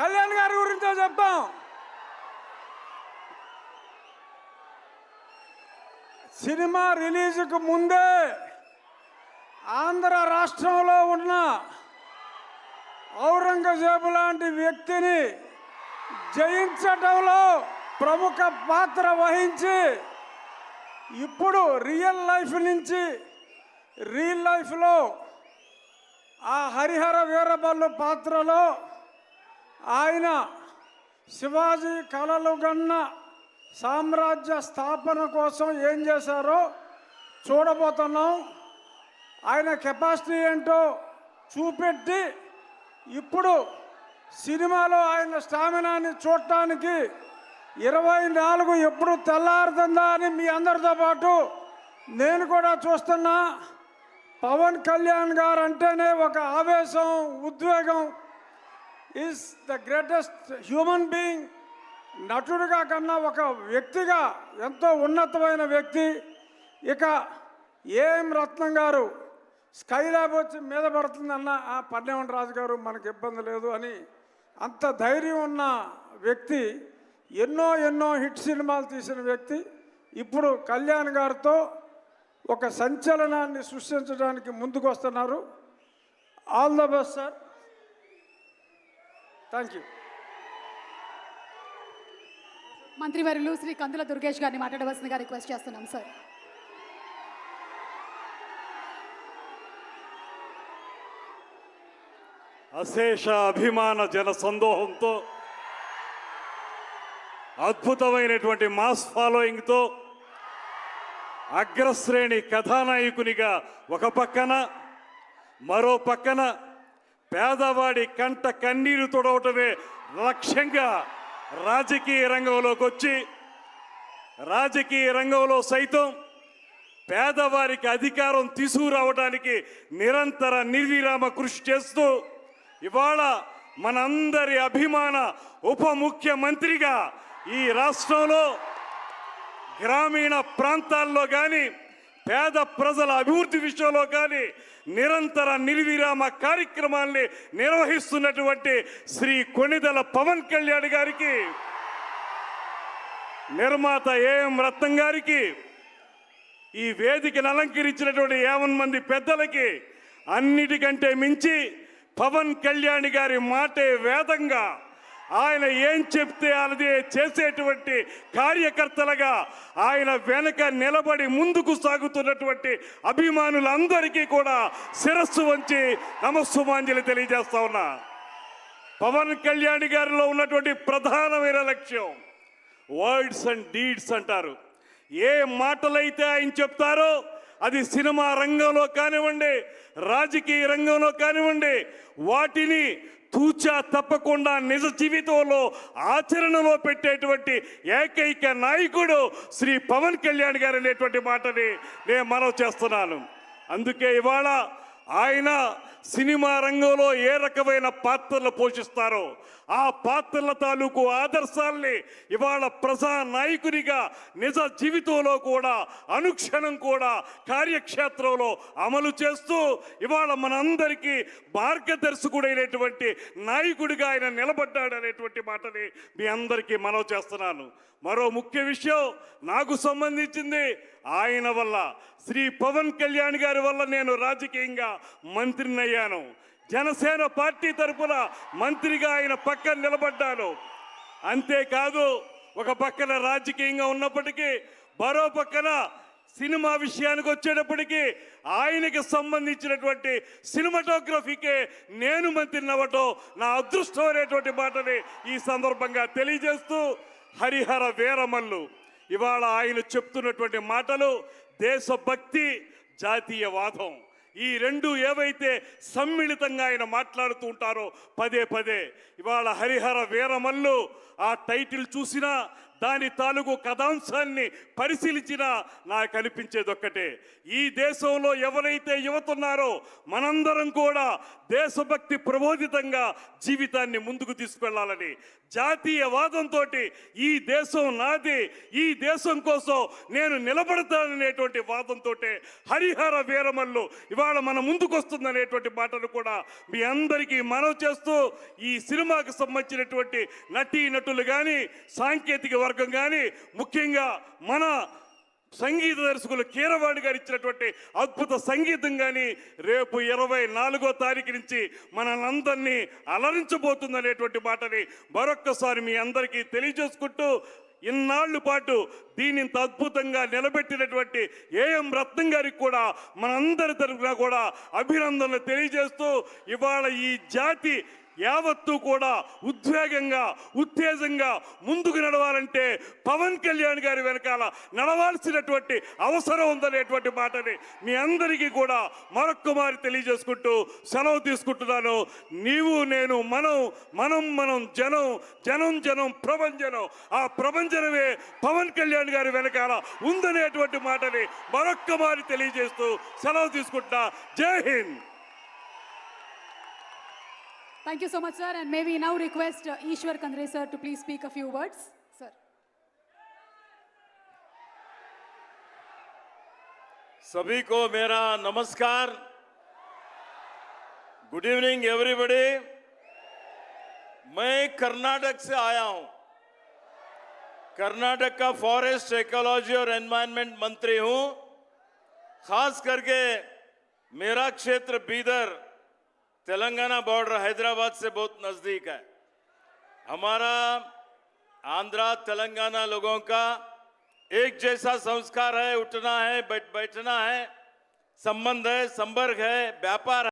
కళ్యాణ్ గారి గురించో చెప్తాం. సినిమా రిలీజ్కు ముందే ఆంధ్ర రాష్ట్రంలో ఉన్న ఔరంగజేబు లాంటి వ్యక్తిని జయించటంలో ప్రముఖ పాత్ర వహించి ఇప్పుడు రియల్ లైఫ్ నుంచి రియల్ లైఫ్లో ఆ హరిహర వీరబల్లు పాత్రలో ఆయన శివాజీ కలలుగన్న సామ్రాజ్య స్థాపన కోసం ఏం చేశారో చూడబోతున్నాం. ఆయన కెపాసిటీ ఏంటో చూపెట్టి ఇప్పుడు సినిమాలో ఆయన స్టామినాని చూడటానికి ఇరవై నాలుగు ఎప్పుడు తెల్లారుతుందా అని మీ అందరితో పాటు నేను కూడా చూస్తున్నా. పవన్ కళ్యాణ్ గారు అంటేనే ఒక ఆవేశం ఉద్వేగం is the greatest human being నటుడిగా కన్నా ఒక వ్యక్తిగా ఎంతో ఉన్నతమైన వ్యక్తి. ఇక ఏం రత్నం గారు స్కై ల్యాబ్ వచ్చి మీద పడుతుందన్న ఆ పన్నెండు రాజు గారు మనకు ఇబ్బంది లేదు అని అంత ధైర్యం ఉన్న వ్యక్తి ఎన్నో ఎన్నో హిట్ సినిమాలు తీసిన వ్యక్తి. ఇప్పుడు కళ్యాణ్ గారితో ఒక సంచలనాన్ని సృష్టించడానికి ముందుకు వస్తున్నారు all the best sir. Thank you మంత్రివర్యులు శ్రీ కందుల దుర్గేష్ గారిని మాట్లాడవలసిందిగా రిక్వెస్ట్ చేస్తున్నాం సార్. అశేష అభిమాన జన సందోహంతో అద్భుతమైనటువంటి మాస్ ఫాలోయింగ్తో అగ్రశ్రేణి కథానాయకునిగా ఒక పక్కన మరో పక్కన పేదవాడి కంట కన్నీరు తొడవటమే లక్ష్యంగా రాజకీయ రంగంలోకి వచ్చి రాజకీయ రంగంలో సైతం పేదవారికి అధికారం తీసుకురావడానికి నిరంతర నిర్విరామ కృషి చేస్తూ ఇవాళ మనందరి అభిమాన ఉప ముఖ్యమంత్రిగా ఈ రాష్ట్రంలో గ్రామీణ ప్రాంతాల్లో కానీ పేద ప్రజల అభివృద్ధి విషయంలో కానీ నిరంతర నిర్విరామ కార్యక్రమాల్ని నిర్వహిస్తున్నటువంటి శ్రీ కొణిదల పవన్ కళ్యాణ్ గారికి నిర్మాత ఏఎం రత్నం గారికి ఈ వేదికను అలంకరించినటువంటి యావన్ మంది పెద్దలకి అన్నిటికంటే మించి పవన్ కళ్యాణ్ గారి మాటే వేదంగా ఆయన ఏం చెప్తే అది చేసేటువంటి కార్యకర్తలుగా ఆయన వెనక నిలబడి ముందుకు సాగుతున్నటువంటి అభిమానులందరికీ కూడా శిరస్సు వంచి నమస్సుమాంజలి తెలియజేస్తా ఉన్నా. పవన్ కళ్యాణ్ గారిలో ఉన్నటువంటి ప్రధానమైన లక్ష్యం వర్డ్స్ అండ్ డీడ్స్ అంటారు. ఏ మాటలైతే ఆయన చెప్తారో అది సినిమా రంగంలో కానివ్వండి రాజకీయ రంగంలో కానివ్వండి వాటిని తూచా తప్పకుండా నిజ జీవితంలో ఆచరణలో పెట్టేటువంటి ఏకైక నాయకుడు శ్రీ పవన్ కళ్యాణ్ గారు అనేటువంటి మాటని నేను మనవి చేస్తున్నాను. అందుకే ఇవాళ ఆయన సినిమా రంగంలో ఏ రకమైన పాత్రలు పోషిస్తారో ఆ పాత్రల తాలూకు ఆదర్శాల్ని ఇవాళ ప్రజా నాయకునిగా నిజ జీవితంలో కూడా అనుక్షణం కూడా కార్యక్షేత్రంలో అమలు చేస్తూ ఇవాళ మనందరికీ మార్గదర్శకుడైనటువంటి నాయకుడిగా ఆయన నిలబడ్డాడు అనేటువంటి మాటని మీ అందరికీ మనవి చేస్తున్నాను. మరో ముఖ్య విషయం నాకు సంబంధించింది ఆయన వల్ల శ్రీ పవన్ కళ్యాణ్ గారి వల్ల నేను రాజకీయంగా మంత్రిని అయ్యాను జనసేన పార్టీ తరపున మంత్రిగా ఆయన పక్కన నిలబడ్డాను. అంతేకాదు ఒక పక్కన రాజకీయంగా ఉన్నప్పటికీ మరో పక్కన సినిమా విషయానికి వచ్చేటప్పటికీ ఆయనకి సంబంధించినటువంటి సినిమాటోగ్రఫీకే నేను మంత్రిని అవ్వటం నా అదృష్టం అనేటువంటి మాటని ఈ సందర్భంగా తెలియజేస్తూ హరిహర వీరమల్లు ఇవాళ ఆయన చెప్తున్నటువంటి మాటలు దేశభక్తి జాతీయవాదం. ఈ రెండు ఏవైతే సమ్మిళితంగా ఆయన మాట్లాడుతూ ఉంటారో పదే పదే. ఇవాళ హరిహర వీరమల్లు ఆ టైటిల్ చూసినా దాని తాలూకు కథాంశాన్ని పరిశీలించినా నాకు అనిపించేది ఒక్కటే ఈ దేశంలో ఎవరైతే యువత ఉన్నారో మనందరం కూడా దేశభక్తి ప్రబోధితంగా జీవితాన్ని ముందుకు తీసుకెళ్ళాలని జాతీయవాదంతో ఈ దేశం నాది ఈ దేశం కోసం నేను నిలబడతాననేటువంటి వాదంతో హరిహర వీరమల్లు ఇవాళ మన ముందుకు వస్తుందనేటువంటి కూడా మీ అందరికీ మనవి చేస్తూ ఈ సినిమాకు సంబంధించినటువంటి నటీ నటులు కానీ సాంకేతిక వర్గం కానీ ముఖ్యంగా మన సంగీత దర్శకులు కీరవాణి గారు ఇచ్చినటువంటి అద్భుత సంగీతం కానీ రేపు ఇరవై నాలుగో తారీఖు నుంచి మనందరినీ అలరించబోతుందనేటువంటి మాటని మరొక్కసారి మీ అందరికీ తెలియజేసుకుంటూ ఇన్నాళ్ళు పాటు దీనింత ఇంత అద్భుతంగా నిలబెట్టినటువంటి ఏఎం రత్నం గారికి కూడా మనందరి తరఫున కూడా అభినందనలు తెలియజేస్తూ ఇవాళ ఈ జాతి యావత్తు కూడా ఉద్వేగంగా ఉత్తేజంగా ముందుకు నడవాలంటే పవన్ కళ్యాణ్ గారి వెనకాల నడవాల్సినటువంటి అవసరం ఉందనేటువంటి మాటని మీ అందరికీ కూడా మరొక్కమారి తెలియజేసుకుంటూ సెలవు తీసుకుంటున్నాను. నీవు నేను మనం మనం మనం జనం జనం జనం ప్రభంజనం ఆ ప్రభంజనమే పవన్ కళ్యాణ్ గారి వెనకాల ఉందనేటువంటి మాటని మరొక్కమారి తెలియజేస్తూ సెలవు తీసుకుంటా జై Hind! Thank you so much, sir. And may we now request uh, Ishwar Kandre, sir, to please speak a few words. Sir. sabhi ko mera namaskar good evening everybody मैं कर्नाटक से आया हूँ कर्नाटक का फॉरेस्ट इकोलॉजी और एनवायरनमेंट मंत्री हूँ खास करके मेरा क्षेत्र बीदर तेलंगाना बॉर्डर हैदराबाद से बहुत नज़दीक है। हमारा आंध्रा तेलंगाना लोगों का एक जैसा संस्कार है, उठना है बैठ बैठना है, संबंध है संपर्क है, व्यापार